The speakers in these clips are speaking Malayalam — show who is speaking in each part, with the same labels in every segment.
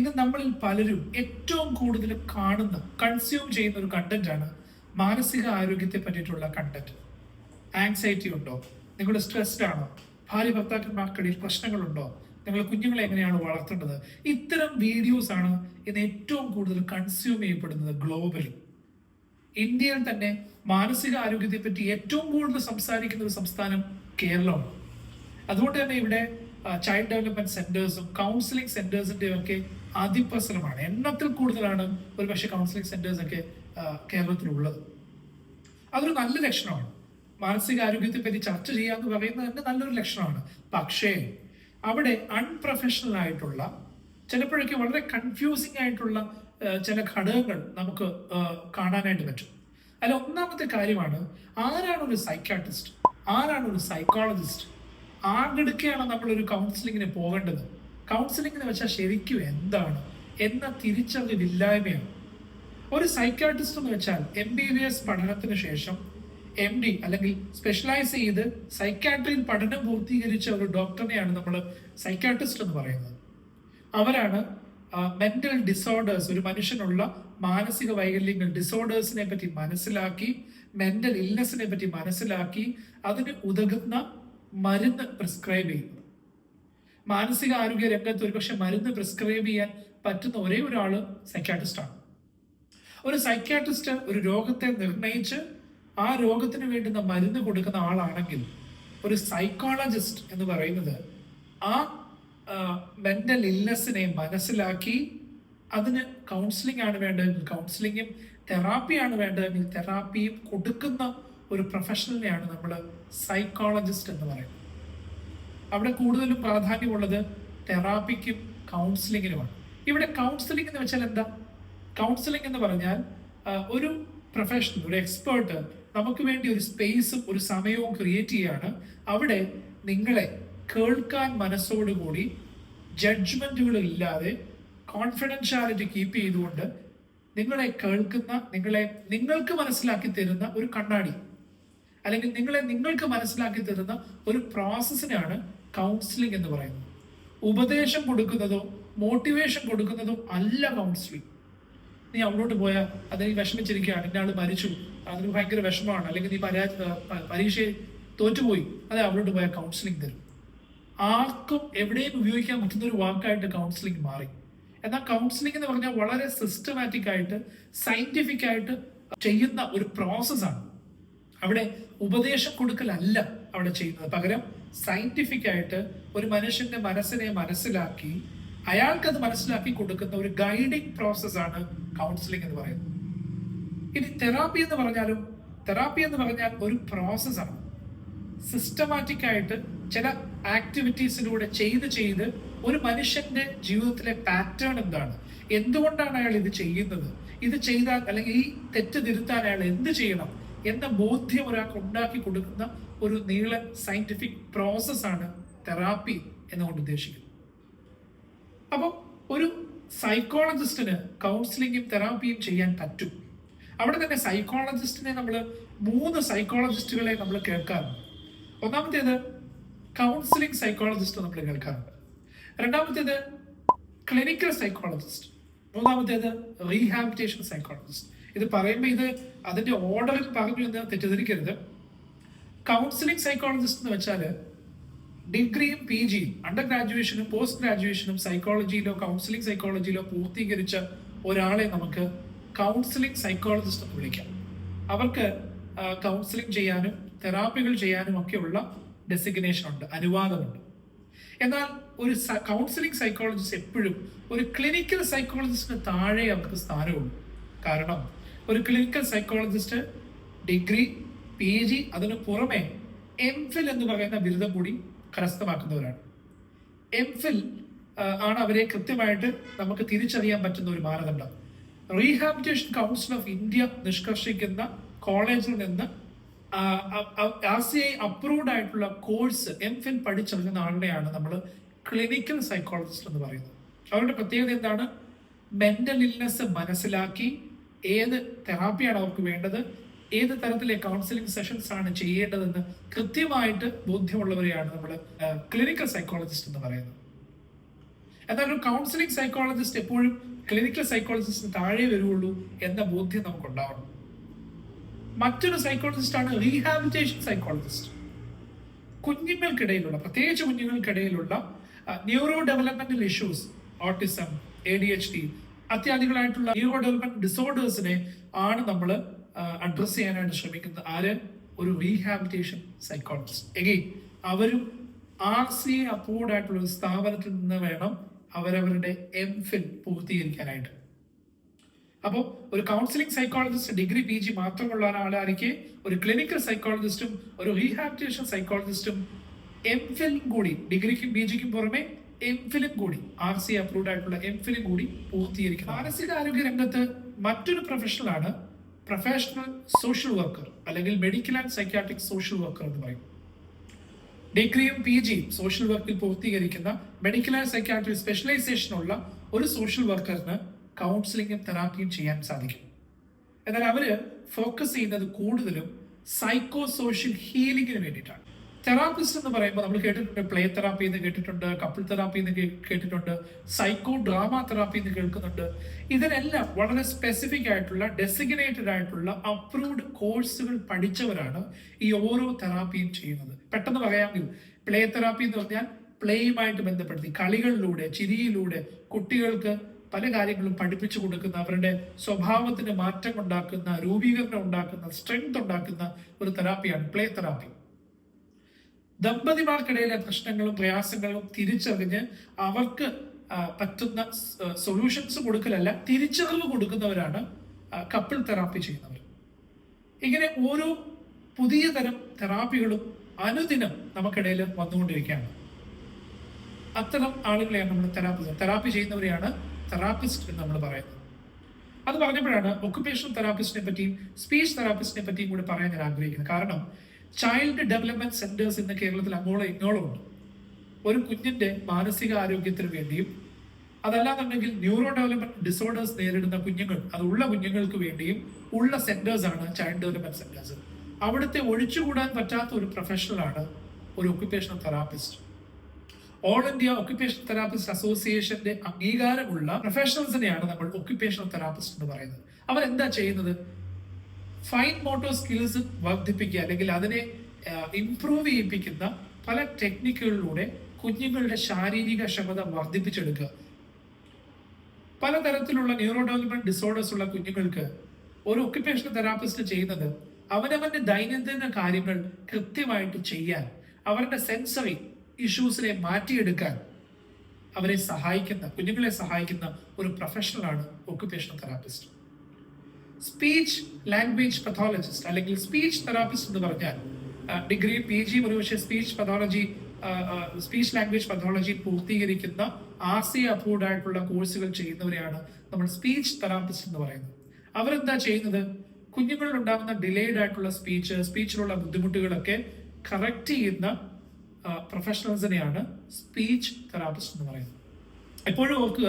Speaker 1: ഇന്ന് നമ്മളിൽ പലരും ഏറ്റവും കൂടുതൽ കാണുന്ന കൺസ്യൂം ചെയ്യുന്ന ഒരു കണ്ടന്റ് ആണ് മാനസിക ആരോഗ്യത്തെ പറ്റിയിട്ടുള്ള കണ്ടന്റ് ആങ്സൈറ്റി ഉണ്ടോ? നിങ്ങൾ സ്ട്രെസ്ഡ് ആണോ? ഭാര്യ ഭർത്താക്കന്മാർക്കിടയിൽ പ്രശ്നങ്ങളുണ്ടോ? നിങ്ങൾ കുഞ്ഞുങ്ങളെ എങ്ങനെയാണ് വളർത്തേണ്ടത്? ഇത്തരം വീഡിയോസ് ആണ് ഇന്ന് ഏറ്റവും കൂടുതൽ കൺസ്യൂം ചെയ്യപ്പെടുന്നത് ഗ്ലോബലി ഇന്ത്യയിൽ തന്നെ മാനസിക ആരോഗ്യത്തെ പറ്റി ഏറ്റവും കൂടുതൽ സംസാരിക്കുന്ന ഒരു സംസ്ഥാനം കേരളമാണ്. അതുകൊണ്ട് തന്നെ ഇവിടെ ചൈൽഡ് ഡെവലപ്മെന്റ് സെന്റേഴ്സും കൗൺസിലിംഗ് സെന്റേഴ്സിന്റെയും ഒക്കെ അതിപ്രസരമാണ്. എണ്ണത്തിൽ കൂടുതലാണ് ഒരു പക്ഷേ കൗൺസിലിംഗ് സെന്റേഴ്സ് ഒക്കെ കേരളത്തിലുള്ളത്. അതൊരു നല്ല ലക്ഷണമാണ്. മാനസികാരോഗ്യത്തെ പറ്റി ചർച്ച ചെയ്യുക എന്ന് പറയുന്നത് തന്നെ നല്ലൊരു ലക്ഷണമാണ്. പക്ഷേ അവിടെ അൺപ്രൊഫഷണൽ ആയിട്ടുള്ള ചിലപ്പോഴൊക്കെ വളരെ കൺഫ്യൂസിംഗ് ആയിട്ടുള്ള ചില ഘടകങ്ങൾ നമുക്ക് കാണാനായിട്ട് പറ്റും. അതിൽ ഒന്നാമത്തെ കാര്യമാണ് ആരാണ് ഒരു സൈക്കാട്രിസ്റ്റ് ആരാണ് ഒരു സൈക്കോളജിസ്റ്റ് ആർക്കെടുക്കെയാണ് നമ്മൾ ഒരു കൗൺസിലിങ്ങിന് പോകേണ്ടത്. കൗൺസിലിംഗ് എന്ന് വെച്ചാൽ ശരിക്കും എന്താണ്? എന്ന തിരിച്ചറിവില്ലായ്മയാണ്. ഒരു സൈക്കാട്രിസ്റ്റ് എന്ന് വെച്ചാൽ എം ബി ബി എസ് പഠനത്തിന് ശേഷം എം ഡി അല്ലെങ്കിൽ സ്പെഷ്യലൈസ് ചെയ്ത് സൈക്കാട്രിയിൽ പഠനം പൂർത്തീകരിച്ച ഒരു ഡോക്ടറിനെയാണ് നമ്മൾ സൈക്കാട്രിസ്റ്റ് എന്ന് പറയുന്നത്. അവരാണ് മെന്റൽ ഡിസോർഡേഴ്സ് ഒരു മനുഷ്യനുള്ള മാനസിക വൈകല്യങ്ങൾ ഡിസോർഡേഴ്സിനെ പറ്റി മനസ്സിലാക്കി മെന്റൽ ഇൽനെസ്സിനെ പറ്റി മനസ്സിലാക്കി അതിന് ഉതകുന്ന മരുന്ന് പ്രിസ്ക്രൈബ് ചെയ്യുന്നത്. മാനസിക ആരോഗ്യ രംഗത്ത് ഒരുപക്ഷെ മരുന്ന് പ്രിസ്ക്രൈബ് ചെയ്യാൻ പറ്റുന്ന ഒരേ ഒരാൾ സൈക്യാട്രിസ്റ്റാണ് ഒരു സൈക്യാട്രിസ്റ്റ് ഒരു രോഗത്തെ നിർണയിച്ച് ആ രോഗത്തിന് വേണ്ടുന്ന മരുന്ന് കൊടുക്കുന്ന ആളാണെങ്കിൽ ഒരു സൈക്കോളജിസ്റ്റ് എന്ന് പറയുന്നത് ആ മെന്റൽ ഇല്ലസിനെ മനസ്സിലാക്കി അതിന് കൗൺസിലിംഗ് ആണ് വേണ്ടതെങ്കിൽ കൗൺസിലിങ്ങും തെറാപ്പിയാണ് വേണ്ടതെങ്കിൽ തെറാപ്പിയും കൊടുക്കുന്ന ഒരു പ്രൊഫഷണലിനെയാണ് നമ്മൾ സൈക്കോളജിസ്റ്റ് എന്ന് പറയുന്നത്. അവിടെ കൂടുതലും പ്രാധാന്യമുള്ളത് തെറാപ്പിക്കും കൗൺസിലിങ്ങിനുമാണ്. ഇവിടെ കൗൺസിലിംഗ് എന്ന് വെച്ചാൽ എന്താ? കൗൺസിലിംഗ് എന്ന് പറഞ്ഞാൽ ഒരു പ്രൊഫഷണൽ ഒരു എക്സ്പേർട്ട് നമുക്ക് വേണ്ടി ഒരു സ്പേസും ഒരു സമയവും ക്രിയേറ്റ് ചെയ്യാണ്. അവിടെ നിങ്ങളെ കേൾക്കാൻ മനസ്സോടുകൂടി ജഡ്ജ്മെന്റുകൾ ഇല്ലാതെ കോൺഫിഡൻഷ്യാലിറ്റി കീപ്പ് ചെയ്തുകൊണ്ട് നിങ്ങളെ കേൾക്കുന്ന നിങ്ങളെ നിങ്ങൾക്ക് മനസ്സിലാക്കി തരുന്ന ഒരു കണ്ണാടി. അല്ലെങ്കിൽ നിങ്ങളെ നിങ്ങൾക്ക് മനസ്സിലാക്കി തരുന്ന ഒരു പ്രോസസ്സിനാണ് കൗൺസിലിംഗ് എന്ന് പറയുന്നത് ഉപദേശം കൊടുക്കുന്നതോ മോട്ടിവേഷൻ കൊടുക്കുന്നതോ അല്ല കൗൺസിലിംഗ് നീ അവിടോട്ട് പോയാൽ അത് നീ വിഷമിച്ചിരിക്കുകയാണ് എന്റെ ആൾ മരിച്ചു. അതിന് ഭയങ്കര വിഷമമാണ്. അല്ലെങ്കിൽ നീ പരാ പരീക്ഷയെ തോറ്റുപോയി. അതെ അവിടോട്ട് പോയാൽ കൗൺസിലിംഗ് തരും. ആർക്കും എവിടെയും ഉപയോഗിക്കാൻ പറ്റുന്ന ഒരു വാക്കായിട്ട് കൗൺസിലിംഗ് മാറി. എന്നാൽ കൗൺസിലിംഗ് എന്ന് പറഞ്ഞാൽ വളരെ സിസ്റ്റമാറ്റിക് ആയിട്ട് സയന്റിഫിക് ആയിട്ട് ചെയ്യുന്ന ഒരു പ്രോസസ്സാണ് അവിടെ ഉപദേശം കൊടുക്കലല്ല അവിടെ ചെയ്യുന്നത്. പകരം സയന്റിഫിക് ആയിട്ട് ഒരു മനുഷ്യന്റെ മനസ്സിനെ മനസ്സിലാക്കി അയാൾക്കത് മനസ്സിലാക്കി കൊടുക്കുന്ന ഒരു ഗൈഡിങ് പ്രോസസ്സാണ് കൗൺസിലിംഗ് എന്ന് പറയുന്നത്. ഇനി തെറാപ്പി എന്ന് പറഞ്ഞാലും തെറാപ്പി എന്ന് പറഞ്ഞാൽ ഒരു പ്രോസസ്സാണ് സിസ്റ്റമാറ്റിക് ആയിട്ട് ചില ആക്ടിവിറ്റീസിലൂടെ ചെയ്ത് ചെയ്ത് ഒരു മനുഷ്യന്റെ ജീവിതത്തിലെ പാറ്റേൺ എന്താണ്? എന്തുകൊണ്ടാണ് അയാൾ ഇത് ചെയ്യുന്നത്? ഇത് ചെയ്താൽ അല്ലെങ്കിൽ ഈ തെറ്റ് തിരുത്താൻ അയാൾ എന്ത് ചെയ്യണം? എന്ന ബോധ്യം ഒരാൾക്ക് ഉണ്ടാക്കി കൊടുക്കുന്ന ഒരു നീള സയന്റിഫിക് പ്രോസസ്സാണ് തെറാപ്പി എന്നുകൊണ്ട് ഉദ്ദേശിക്കുന്നത്. അപ്പം ഒരു സൈക്കോളജിസ്റ്റിന് കൗൺസിലിങ്ങും തെറാപ്പിയും ചെയ്യാൻ പറ്റും. അവിടെ തന്നെ സൈക്കോളജിസ്റ്റിനെ നമ്മൾ മൂന്ന് സൈക്കോളജിസ്റ്റുകളെ നമ്മൾ കേൾക്കാറുണ്ട്. ഒന്നാമത്തേത് കൗൺസിലിംഗ് സൈക്കോളജിസ്റ്റ് നമ്മൾ കേൾക്കാറുണ്ട്. രണ്ടാമത്തേത് ക്ലിനിക്കൽ സൈക്കോളജിസ്റ്റ് മൂന്നാമത്തേത് റീഹാബിറ്റേഷൻ സൈക്കോളജിസ്റ്റ് ഇത് പറയുമ്പോൾ ഇത് അതിന്റെ ഓർഡറിൽ പറഞ്ഞു എന്ന് തെറ്റിദ്ധരിക്കരുത്. കൗൺസിലിംഗ് സൈക്കോളജിസ്റ്റ് എന്ന് വെച്ചാൽ ഡിഗ്രിയും പി ജിയും അണ്ടർ ഗ്രാജുവേഷനും പോസ്റ്റ് ഗ്രാജുവേഷനും സൈക്കോളജിയിലോ കൗൺസിലിംഗ് സൈക്കോളജിയിലോ പൂർത്തീകരിച്ച ഒരാളെ നമുക്ക് കൗൺസിലിംഗ് സൈക്കോളജിസ്റ്റ് എന്ന് വിളിക്കാം. അവർക്ക് കൗൺസിലിംഗ് ചെയ്യാനും തെറാപ്പികൾ ചെയ്യാനും ഒക്കെയുള്ള ഡെസിഗ്നേഷൻ ഉണ്ട് അനുവാദമുണ്ട്. എന്നാൽ ഒരു കൗൺസിലിംഗ് സൈക്കോളജിസ്റ്റ് എപ്പോഴും ഒരു ക്ലിനിക്കൽ സൈക്കോളജിസ്റ്റിന് താഴെ അവർക്ക് സ്ഥാനമുള്ളൂ കാരണം ഒരു clinical psychologist degree P G അതിനു പുറമെ എം ഫിൽ എന്ന് പറയുന്ന ബിരുദം കൂടി കരസ്ഥമാക്കുന്നവരാണ്. എം ഫിൽ ആണ് അവരെ കൃത്യമായിട്ട് നമുക്ക് തിരിച്ചറിയാൻ പറ്റുന്ന ഒരു മാനദണ്ഡം. റീഹാബിറ്റേഷൻ കൗൺസിൽ ഓഫ് ഇന്ത്യ നിഷ്കർഷിക്കുന്ന കോളേജിൽ നിന്ന് ആർ സി ഐ അപ്രൂവ്ഡ് ആയിട്ടുള്ള കോഴ്സ് എം ഫിൽ പഠിച്ചിറങ്ങുന്ന ആളിനെയാണ് നമ്മൾ ക്ലിനിക്കൽ സൈക്കോളജിസ്റ്റ് എന്ന് പറയുന്നത്. അവരുടെ പ്രത്യേകത എന്താണ്? മെന്റൽ ഇൽനെസ് മനസ്സിലാക്കി ഏത് തെറാപ്പിയാണ് അവർക്ക് വേണ്ടത്? ഏത് തരത്തിലെ കൗൺസിലിംഗ് സെഷൻസ് ആണ് ചെയ്യേണ്ടതെന്ന് കൃത്യമായിട്ട് ബോധ്യമുള്ളവരെയാണ് നമ്മൾ ക്ലിനിക്കൽ സൈക്കോളജിസ്റ്റ് എന്ന് പറയുന്നത്. എന്നാൽ ഒരു കൗൺസിലിംഗ് സൈക്കോളജിസ്റ്റ് എപ്പോഴും ക്ലിനിക്കൽ സൈക്കോളജിസ്റ്റിന് താഴെ വരുള്ളൂ എന്ന ബോധ്യം നമുക്ക് ഉണ്ടാവണം മറ്റൊരു സൈക്കോളജിസ്റ്റ് ആണ് റീഹാബിലിറ്റേഷൻ സൈക്കോളജിസ്റ്റ് കുഞ്ഞുങ്ങൾക്കിടയിലുള്ള പ്രത്യേകിച്ച് കുഞ്ഞുങ്ങൾക്കിടയിലുള്ള neuro developmental issues autism A D H D അത്യാദികളായിട്ടുള്ള neuro development ഡിസോർഡേഴ്സിനെ ആണ് നമ്മൾ അഡ്രസ് ചെയ്യാനായിട്ട് ശ്രമിക്കുന്നത്. ആര്? ഒരു റീഹാബിലിറ്റേഷൻ സൈക്കോളജിസ്റ്റ് എഗെയിൻ അവരും ആർ സി അപ്രൂവ്ഡ് ആയിട്ടുള്ള ഒരു സ്ഥാപനത്തിൽ നിന്ന് വേണം അവരവരുടെ എം ഫിൽ പൂർത്തീകരിക്കാനായിട്ട്. അപ്പോൾ ഒരു counselling psychologist degree P G മാത്രമുള്ള ഒരാളായിരിക്കെ ഒരു ക്ലിനിക്കൽ സൈക്കോളജിസ്റ്റും ഒരു റീഹാബിലിറ്റേഷൻ സൈക്കോളജിസ്റ്റും എം ഫിലും കൂടി ഡിഗ്രിക്കും പി ജിക്കും പുറമെ എം ഫിലും കൂടി ആർ സി അപ്രൂവ്ഡ് ആയിട്ടുള്ള എം ഫിലും കൂടി മാനസിക മാനസികാരോഗ്യ രംഗത്ത് മറ്റൊരു പ്രൊഫഷണലാണ് പ്രൊഫഷണൽ സോഷ്യൽ വർക്കർ അല്ലെങ്കിൽ medical and psychiatric social worker എന്ന് പറയും. ഡിഗ്രിയും പി ജിയും സോഷ്യൽ വർക്കിൽ പൂർത്തീകരിക്കുന്ന മെഡിക്കൽ ആൻഡ് സൈക്യാട്രി സ്പെഷ്യലൈസേഷൻ ഉള്ള ഒരു സോഷ്യൽ വർക്കറിന് കൗൺസിലിംഗും തെറാപ്പിയും ചെയ്യാൻ സാധിക്കും. എന്നാൽ അവർ ഫോക്കസ് ചെയ്യുന്നത് കൂടുതലും സൈക്കോ സോഷ്യൽ ഹീലിംഗിന് വേണ്ടിയിട്ടാണ്. തെറാപ്പിസ്റ്റ് എന്ന് പറയുമ്പോൾ നമ്മൾ കേട്ടിട്ടുണ്ട് പ്ലേ തെറാപ്പി എന്ന് കേട്ടിട്ടുണ്ട് കപ്പിൾ തെറാപ്പി എന്ന് കേട്ടിട്ടുണ്ട് സൈക്കോ ഡ്രാമ തെറാപ്പി എന്ന് കേൾക്കുന്നുണ്ട്. ഇതിനെല്ലാം വളരെ സ്പെസിഫിക് ആയിട്ടുള്ള ഡെസിഗ്നേറ്റഡ് ആയിട്ടുള്ള അപ്രൂവ്ഡ് കോഴ്സുകൾ പഠിച്ചവരാണ് ഈ ഓരോ തെറാപ്പിയും ചെയ്യുന്നത്. പെട്ടെന്ന് പറയാമെങ്കിൽ പ്ലേ തെറാപ്പി എന്ന് പറഞ്ഞാൽ പ്ലേയുമായിട്ട് ബന്ധപ്പെടുത്തി കളികളിലൂടെ ചിരിയിലൂടെ കുട്ടികൾക്ക് പല കാര്യങ്ങളും പഠിപ്പിച്ചു കൊടുക്കുന്ന അവരുടെ സ്വഭാവത്തിന് മാറ്റം ഉണ്ടാക്കുന്ന രൂപീകരണം ഉണ്ടാക്കുന്ന സ്ട്രെങ്ത് ഉണ്ടാക്കുന്ന ഒരു തെറാപ്പിയാണ് പ്ലേ തെറാപ്പി ദമ്പതിമാർക്കിടയിലെ പ്രശ്നങ്ങളും പ്രയാസങ്ങളും തിരിച്ചറിഞ്ഞ് അവർക്ക് പറ്റുന്ന സൊല്യൂഷൻസ് കൊടുക്കലല്ല തിരിച്ചറിവ് കൊടുക്കുന്നവരാണ് കപ്പിൾ തെറാപ്പി ചെയ്യുന്നവർ ഇങ്ങനെ ഓരോ പുതിയ തരം തെറാപ്പികളും അനുദിനം നമുക്കിടയിൽ വന്നുകൊണ്ടിരിക്കുകയാണ്. അത്തരം ആളുകളെയാണ് നമ്മൾ തെറാപ്പി തെറാപ്പി ചെയ്യുന്നവരെയാണ് തെറാപ്പിസ്റ്റ് എന്ന് നമ്മൾ പറയുന്നത്. അത് പറഞ്ഞപ്പോഴാണ് ഒക്കുപേഷണൽ തെറാപ്പിസ്റ്റിനെ പറ്റിയും സ്പീച്ച് തെറാപ്പിസ്റ്റിനെ പറ്റിയും കൂടി പറയാൻ ഞാൻ ആഗ്രഹിക്കുന്നത്. കാരണം ചൈൽഡ് ഡെവലപ്മെന്റ് സെന്റേഴ്സ് ഇന്ന് കേരളത്തിൽ അങ്ങോളം ഇങ്ങോളം ഉണ്ട് ഒരു കുഞ്ഞിന്റെ മാനസിക ആരോഗ്യത്തിന് വേണ്ടിയും അതല്ലാന്നുണ്ടെങ്കിൽ ന്യൂറോ ഡെവലപ്മെന്റ് ഡിസോർഡേഴ്സ് നേരിടുന്ന കുഞ്ഞുങ്ങൾ അതുള്ള കുഞ്ഞുങ്ങൾക്ക് വേണ്ടിയും ഉള്ള സെന്റേഴ്സ് ആണ് ചൈൽഡ് ഡെവലപ്മെന്റ് സെന്റേഴ്സ് അവിടുത്തെ ഒഴിച്ചുകൂടാൻ പറ്റാത്ത ഒരു പ്രൊഫഷണലാണ് ഒരു occupational therapist all India occupational therapist അസോസിയേഷന്റെ അംഗീകാരമുള്ള പ്രൊഫഷണൽസിനെയാണ് നമ്മൾ ഒക്യുപ്പേഷണൽ തെറാപ്പിസ്റ്റ് എന്ന് പറയുന്നത്. അവർ എന്താ ചെയ്യുന്നത്? ഫൈൻ മോട്ടോർ സ്കിൽസ് വർദ്ധിപ്പിക്കുക അല്ലെങ്കിൽ അതിനെ ഇംപ്രൂവ് ചെയ്യിപ്പിക്കുന്ന പല ടെക്നിക്കുകളിലൂടെ കുഞ്ഞുങ്ങളുടെ ശാരീരിക ക്ഷമത വർദ്ധിപ്പിച്ചെടുക്കുക. പലതരത്തിലുള്ള ന്യൂറോ ഡെവലപ്മെന്റ് ഡിസോർഡേഴ്സ് ഉള്ള കുഞ്ഞുങ്ങൾക്ക് ഒരു ഒക്യുപ്പേഷണൽ തെറാപ്പിസ്റ്റ് ചെയ്യുന്നത് അവനവന്റെ ദൈനംദിന കാര്യങ്ങൾ കൃത്യമായിട്ട് ചെയ്യാൻ അവരുടെ സെൻസറി ഇഷ്യൂസിനെ മാറ്റിയെടുക്കാൻ അവരെ സഹായിക്കുന്ന കുഞ്ഞുങ്ങളെ സഹായിക്കുന്ന ഒരു പ്രൊഫഷണലാണ് occupational therapist speech language pathologist അല്ലെങ്കിൽ സ്പീച്ച് തെറാപ്പിസ്റ്റ് എന്ന് പറഞ്ഞാൽ ഡിഗ്രി പി ജി ഒരുപക്ഷെ speech pathology speech language pathology പൂർത്തീകരിക്കുന്ന R C approved ആയിട്ടുള്ള കോഴ്സുകൾ ചെയ്യുന്നവരെയാണ് നമ്മൾ സ്പീച്ച് തെറാപ്പിസ്റ്റ് എന്ന് പറയുന്നത്. അവരെന്താ ചെയ്യുന്നത്? കുഞ്ഞുങ്ങളിൽ ഉണ്ടാകുന്ന ഡിലേഡ് ആയിട്ടുള്ള സ്പീച്ച് സ്പീച്ചിലുള്ള ബുദ്ധിമുട്ടുകളൊക്കെ കറക്റ്റ് ചെയ്യുന്ന പ്രൊഫഷണൽസിനെയാണ് സ്പീച്ച് തെറാപ്പിസ്റ്റ് എന്ന് പറയുന്നത്. എപ്പോഴും ഓർക്കുക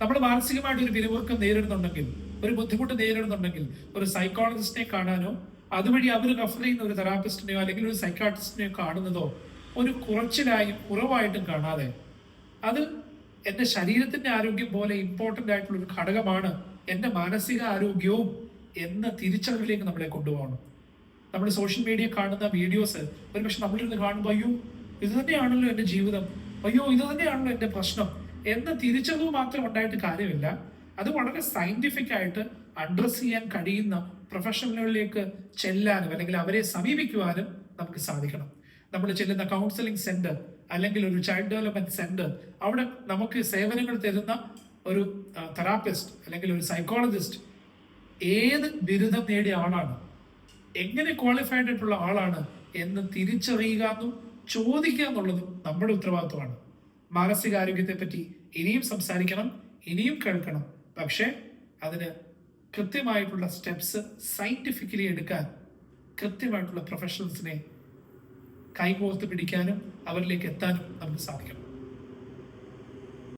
Speaker 1: നമ്മൾ മാനസികമായിട്ട് ഒരു പിരിമുറുക്കം നേരിടുന്നുണ്ടെങ്കിൽ ഒരു ബുദ്ധിമുട്ട് നേരിടുന്നുണ്ടെങ്കിൽ ഒരു സൈക്കോളജിസ്റ്റിനെ കാണാനോ അതുവഴി അവർ റെഫർ ചെയ്യുന്ന ഒരു തെറാപ്പിസ്റ്റിനെയോ അല്ലെങ്കിൽ ഒരു സൈക്കാട്രിസ്റ്റിനെയോ കാണുന്നതോ ഒരു കുറച്ചിലായും കുറവായിട്ടും കാണാതെ. അത് എന്റെ ശരീരത്തിന്റെ ആരോഗ്യം പോലെ ഇമ്പോർട്ടന്റ് ആയിട്ടുള്ള ഒരു ഘടകമാണ് എന്റെ മാനസിക ആരോഗ്യവും എന്ന തിരിച്ചറിവിലേക്ക് നമ്മളെ കൊണ്ടുപോകണം. നമ്മൾ സോഷ്യൽ മീഡിയ കാണുന്ന വീഡിയോസ് ഒരുപക്ഷെ നമ്മളിരുന്ന് കാണുമ്പോൾ അയ്യോ ഇത് തന്നെയാണല്ലോ എന്റെ ജീവിതം. അയ്യോ ഇത് തന്നെയാണല്ലോ എന്റെ പ്രശ്നം. എന്ന തിരിച്ചറിവ് മാത്രം ഉണ്ടായിട്ട് കാര്യമില്ല. അത് വളരെ സയന്റിഫിക് ആയിട്ട് അഡ്രസ് ചെയ്യാൻ കഴിയുന്ന പ്രൊഫഷണലുകളിലേക്ക് ചെല്ലാനും അല്ലെങ്കിൽ അവരെ സമീപിക്കുവാനും നമുക്ക് സാധിക്കണം. നമ്മൾ ചെല്ലുന്ന കൗൺസിലിംഗ് സെന്റർ അല്ലെങ്കിൽ ഒരു ചൈൽഡ് ഡെവലപ്മെന്റ് സെന്റർ അവിടെ നമുക്ക് സേവനങ്ങൾ തരുന്ന ഒരു തെറാപ്പിസ്റ്റ് അല്ലെങ്കിൽ ഒരു സൈക്കോളജിസ്റ്റ് ഏത് ബിരുദം നേടിയ ആളാണ്? എങ്ങനെ ക്വാളിഫൈഡ് ആയിട്ടുള്ള ആളാണ് എന്ന് തിരിച്ചറിയുക എന്നും ചോദിക്കുക എന്നുള്ളതും നമ്മുടെ ഉത്തരവാദിത്വമാണ്. മാനസികാരോഗ്യത്തെ പറ്റി ഇനിയും സംസാരിക്കണം ഇനിയും കേൾക്കണം. പക്ഷേ അതിന് കൃത്യമായിട്ടുള്ള സ്റ്റെപ്സ് സയന്റിഫിക്കലി എടുക്കാൻ കൃത്യമായിട്ടുള്ള പ്രൊഫഷണൽസിനെ കൈകോർത്ത് പിടിക്കാനും അവരിലേക്ക് എത്താനും നമുക്ക് സാധിക്കണം